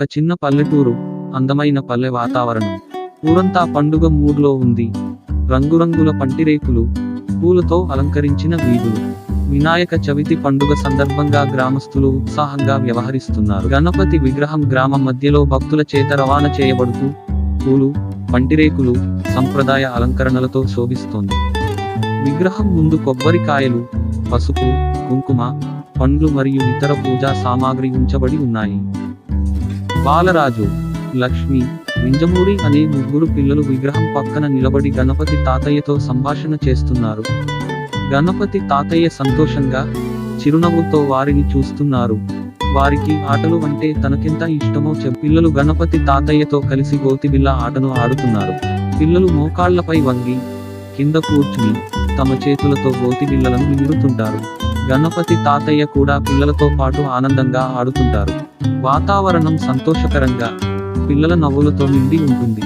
ఒక చిన్న పల్లెటూరు అందమైన పల్లె వాతావరణం. ఊరంతా పండుగ మూడ్లో ఉంది. రంగురంగుల పంటిరేకులు పూలతో అలంకరించిన వీధులు. వినాయక చవితి పండుగ సందర్భంగా గ్రామస్తులు ఉత్సాహంగా వ్యవహరిస్తున్నారు. గణపతి విగ్రహం గ్రామం మధ్యలో భక్తుల చేత రవాణా చేయబడుతూ పూలు పంటిరేకులు సంప్రదాయ అలంకరణలతో శోభిస్తోంది. విగ్రహం ముందు కొబ్బరికాయలు పసుపు కుంకుమ పండ్లు మరియు ఇతర పూజా సామాగ్రి ఉంచబడి ఉన్నాయి. బాలరాజు లక్ష్మి వింజమూరి అనే ముగ్గురు పిల్లలు విగ్రహం పక్కన నిలబడి గణపతి తాతయ్యతో సంభాషణ చేస్తున్నారు. గణపతి తాతయ్య సంతోషంగా చిరునవ్వుతో వారిని చూస్తున్నారు. వారికి ఆటలు అంటే తనకెంత ఇష్టమో చెప్ పిల్లలు గణపతి తాతయ్యతో కలిసి గోతిబిల్ల ఆటను ఆడుతున్నారు. పిల్లలు మోకాళ్ళపై వంగి కింద కూర్చుని తమ చేతులతో గోతిబిల్లలను నిలుతుంటారు గణపతి తాతయ్య కూడా పిల్లలతో పాటు ఆనందంగా ఆడుతుంటారు వాతావరణం సంతోషకరంగా పిల్లల నవ్వులతో నిండి ఉంటుంది.